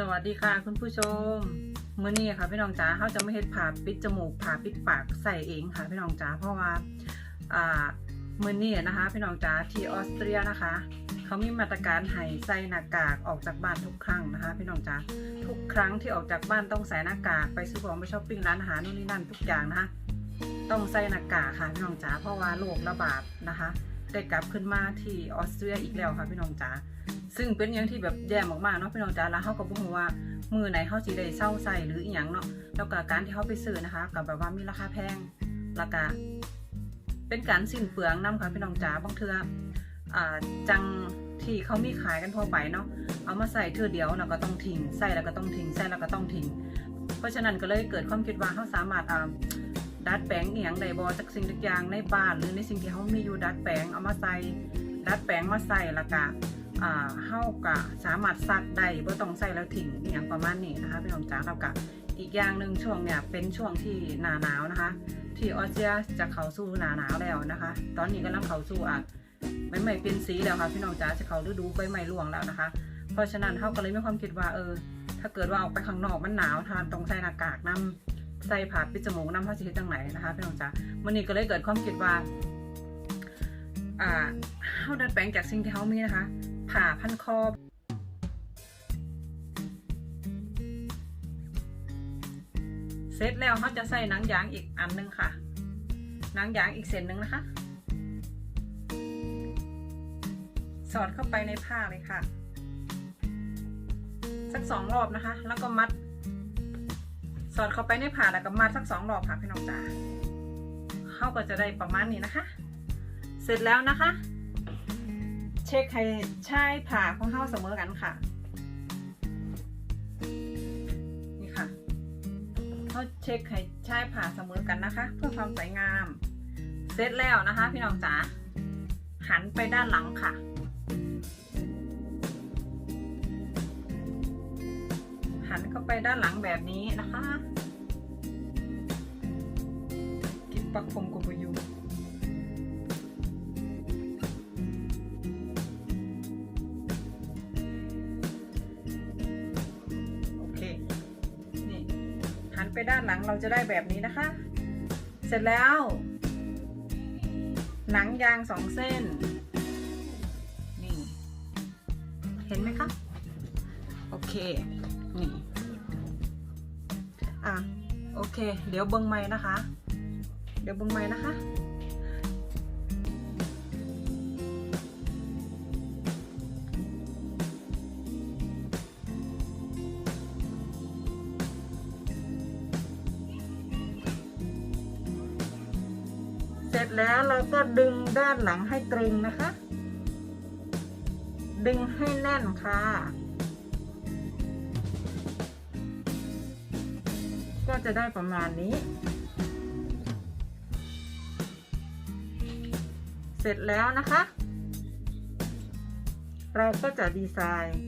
สวัสดีค่ะคุณผู้ชมเมื้อนี้ค่ะพี่น้องจ๋าเขาจะไม่เฮ็ดผ่าปิดจมูกผ่าปิดปากใส่เองค่ะพี่น้องจ๋าเพราะว่าอ่ามื้อนี้นะคะ พี่น้องจ๋าที่ออสเตรียนะคะ เขามีมาตรการให้ใส่หน้ากากออกจากบ้านทุกครั้งนะคะ พี่น้องจ๋าทุกครั้งที่ออกจากบ้านต้องใส่หน้ากากไปซื้อของไปช้อปปิ้งร้านอาหารนู่นนี่นั่นทุกอย่างนะคะต้องใส่หน้ากากค่ะพี่น้องจ๋าเพราะว่าโรคระบาดนะคะ ได้กลับขึ้นมาที่ออสเตรียอีกแล้วค่ะพี่น้องจ๋า ซึ่งเป็นอย่างที่แบบแย่มากๆเนาะพี่น้องจ๋าแล้วเขาก็บอกว่ามือไหนเขาสิได้เศร้าใส่หรืออีหยังเนาะแล้วก็การที่เขาไปซื้อนะคะกับแบบว่ามีราคาแพงราคาเป็นการสิ้นเปลืองน้ำค่ะพี่น้องจ๋าบางเทืออ่าจังที่เขามีขายกันทั่วไปเนาะเอามาใส่เทือเดียวแล้วก็ต้องทิ้งใส่แล้วก็ต้องทิ้งใส่แล้วก็ต้องทิ้งเพราะฉะนั้นก็เลยเกิดความคิดว่าเขาสามารถอ่าดัดแปลงเอียงใดบอจากสิ่งทุกอย่างในบ้านหรือในสิ่งที่เขามีอยู่ดัดแปลงเอามาใส่ดัดแปลงมาใส่ล้วก็ อ่าเฮากะสามารถซักได้บ่ต้องใส่แล้วทิ้งอย่างประมาณนี้นะคะพี่น้องจ๋าเรากะอีกอย่างหนึ่งช่วงเนี่ยเป็นช่วงที่หนาหนาวนะคะ ที่ออสเตรียจะเข้าสู่หนาหนาวแล้วนะคะ ตอนนี้กำลังเข้าสู่อะใบไม้เป็นสีแล้วค่ะพี่น้องจ๋าจะเข้าฤดูใบไม้ร่วงแล้วนะคะ เพราะฉะนั้นเขาก็เลยมีความคิดว่าเออ ถ้าเกิดว่าออกไปข้างนอกมันหนาวทานต้องใส่หน้ากากน้ำใส่ผ้าปิดจมูกน้ำผ้าสีจังไหนนะคะพี่น้องจ๋าวันนี้ก็เลยเกิดความคิดว่าอ่าเฮาดัดแปลงจากสิ่งที่เฮามีนะคะ ผ่าพันคอเสร็จแล้วเขาจะใส่หนังยางอีกอันหนึงค่ะ หนังยางอีกเส้นหนึ่งนะคะ สอดเข้าไปในผ้าเลยค่ะ สักสองรอบนะคะ แล้วก็มัด สอดเข้าไปในผ้าแล้วก็มัดสักสองรอบค่ะพี่น้องจ๋าเขาก็จะได้ประมาณนี้นะคะ เสร็จแล้วนะคะ เช็คให้ใช่ผ่าของเข้าเสมอกันค่ะ นี่ค่ะเขาเช็คให้ใช่ผ่าเสมอกันนะคะ เพื่อความสวยงาม เสร็จแล้วนะคะ พี่น้องจ๋าหันไปด้านหลังค่ะ หันเข้าไปด้านหลังแบบนี้นะคะ กิบปักคมกุบ ไปด้านหลังเราจะได้แบบนี้นะคะ เสร็จแล้ว หนังยางสองเส้น นี่ เห็นไหมคะ โอเค นี่ อะ โอเค เดี๋ยวเบิ้งไม้นะคะ เดี๋ยวเบิ้งไม้นะคะ ร็จแล้วเราก็ดึงด้านหลังให้ตรึงนะคะ ดึงให้แน่นค่ะ ก็จะได้ประมาณนี้ เสร็จแล้วนะคะ เราก็จะดีไซน์